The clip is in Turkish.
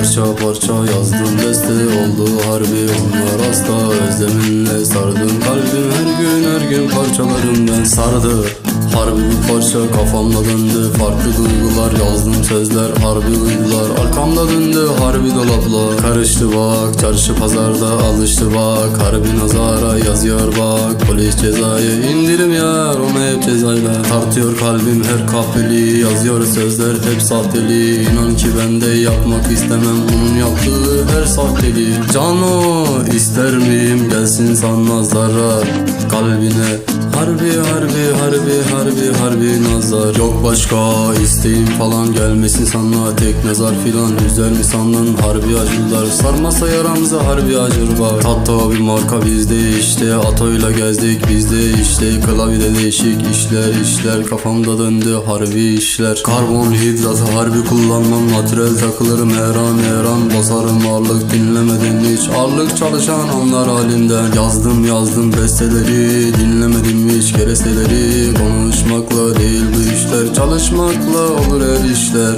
Parça parça yazdım beste oldu. Harbi Onlar hasta özleminle sardım. Kalbim Her gün her gün parçalarımdan sardı. Harbi bir parça kafamda döndü. Farklı duygular yazdım sözler Harbi uydular arkamda döndü Harbi dolaplar. Karıştı bak çarşı pazarda alıştı bak. Harbi nazara yazıyor bak Polis cezayı indirim hep cezayla. Tartıyor kalbim her kahveli Yazıyor sözler hep sahteli. İnan ki ben de yapmak istemem Onun yaptığı her sahteli Cano ister miyim? Gelsin sanmaz zarar Kalbine Harbi harbi harbi harbi harbi nazar. Yok başka isteğim falan gelmesin sana. Tek nazar filan üzer mi sandın? Harbi acılar. Sarmasa yaramıza harbi acır bak Hatta bir marka bizde işte. Atoyla gezdik bizde işte. Klavyede değişik işler işler. Kafamda döndü harbi işler. Karbon hidratı harbi kullanmam. Natürel takılırım her an her an Basarım ağırlık dinlemedin hiç. Ağırlık çalışan anlar halimden Yazdım yazdım besteleri. Dinlemedim hiç keresteleri. Konuşmakla değil bu işler. Çalışmakla olur her işler